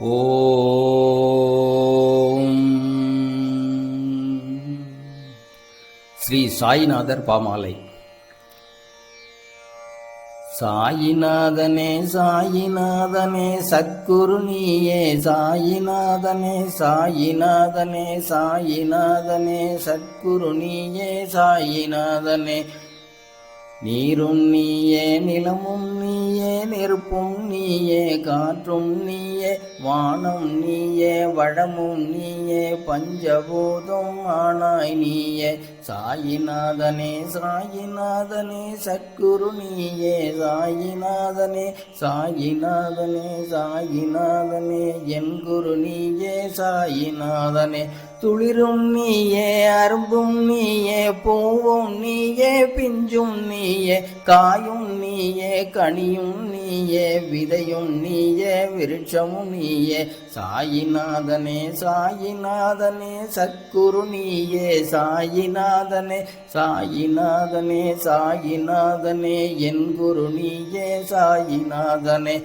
ஓம். ஸ்ரீ சாய்நாதர் பாமாலை. சாயிநாதனே சாயிநாதனே சத்குரு நீயே சாயிநாதனே சாயிநாதனே சாயிநாதனே சத்குரு நீயே சாயிநாதனே. நீரும் நீயே நிலமும் நீயே நெருப்பும் நீயே காற்றும் நீயே வானம் நீயே வளமும் நீயே பஞ்சபூதம் ஆனாய் நீயே. சாயிநாதனே சாயிநாதனே சத்குரு நீயே சாயிநாதனே சாயிநாதனே சாயிநாதனே என் குரு நீயே சாயிநாதனே. துளிரும் நீயே அரும்பும் நீயே பூவும் நீயே பிஞ்சும் நீயே காயும் நீயே கனியும் நீயே விதையும் நீயே விருட்சமும் நீயே. சாயிநாதனே சாயிநாதனே சத்குரு நீயே சாயிநாதனே சாயிநாதனே சாயிநாதனே என் குரு நீயே சாயிநாதனே.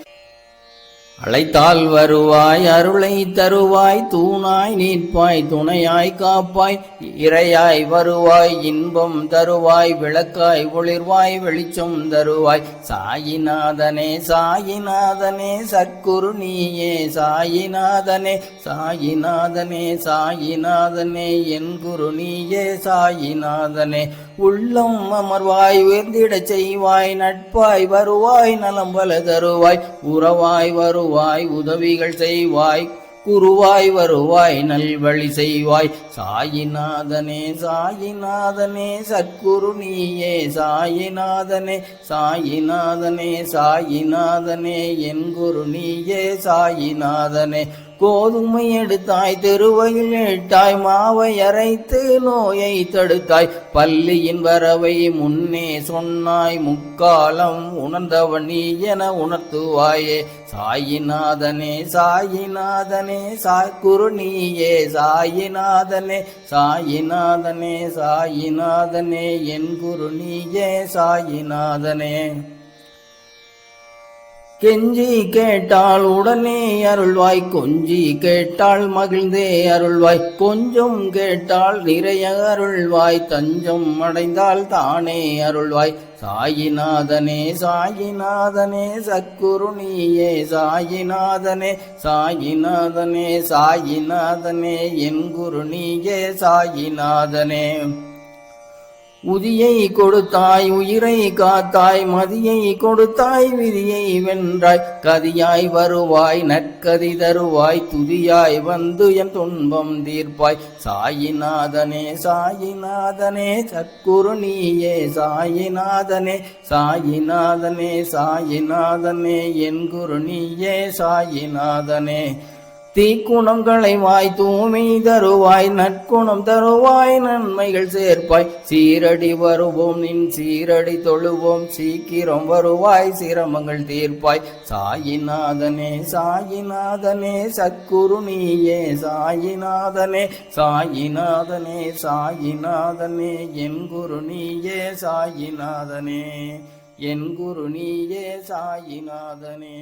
அழைத்தால் வருவாய் அருளை தருவாய் தூணாய் நீட்பாய் துணையாய் காப்பாய் இறையாய் வருவாய் இன்பம் தருவாய் விளக்காய் ஒளிர்வாய் வெளிச்சம் தருவாய். சாயிநாதனே சாயிநாதனே சற்குரு நீயே சாயிநாதனே சாயிநாதனே சாயிநாதனே என் குரு நீயே சாயிநாதனே. உள்ளம் அமர்வாய் உயர்ந்திடச் செய்வாய் நட்பாய் வருவாய் நலம் பல தருவாய். உறவாய் வருவாய் உதவிகள் செய்வாய் குருவாய் வருவாய் நல்வழி செய்வாய். சாயிநாதனே சாயிநாதனே சத்குரு நீயே சாயிநாதனே சாயிநாதனே சாயிநாதனே என் குரு நீயே சாயிநாதனே. கோதுமை எடுத்தாய் தெருவையில் இட்டாய் மாவை அரைத்து நோயை தடுத்தாய். பள்ளியின் வரவை முன்னே சொன்னாய் முக்காலம் உணர்ந்தவன் நீ என உணர்த்துவாயே. சாயிநாதனே சாயிநாதனே சாய் குரு நீயே சாயிநாதனே சாயிநாதனே சாயிநாதனே என் குரு நீயே சாயிநாதனே. கெஞ்சி கேட்டால் உடனே அருள்வாய். கொஞ்சி கேட்டால் மகிழ்ந்தே அருள்வாய். கொஞ்சம் கேட்டால் நிறைய அருள்வாய். தஞ்சம் அடைந்தால் தானே அருள்வாய். சாயிநாதனே சாயிநாதனே சக்குருணியே நீயே சாயிநாதனே சாயிநாதனே சாயிநாதனே என் குரு நீயே சாயிநாதனே. உதியை கொடுத்தாய் உயிரை காத்தாய் மதியை கொடுத்தாய் விதியை வென்றாய். கதியாய் வருவாய் நற்கதி தருவாய் துதியாய் வந்து என் துன்பம் தீர்ப்பாய். சாயிநாதனே சாயிநாதனே சத்குரு நீயே சாயிநாதனே சாயிநாதனே சாயிநாதனே என் குரு நீயே சாயிநாதனே. தீக்குணங்களை வாய் தூய்மை தருவாய் நற்குணம் தருவாய் நன்மைகள் சேர்ப்பாய். சீரடி வருவோம் நின் சீரடி தொழுவோம் சீக்கிரம் வருவாய் சிரமங்கள் தீர்ப்பாய். சாயிநாதனே சாயிநாதனே சத்குரு நீயே சாயிநாதனே சாயிநாதனே சாயிநாதனே என் குரு நீயே சாயிநாதனே என் குரு நீயே சாயிநாதனே.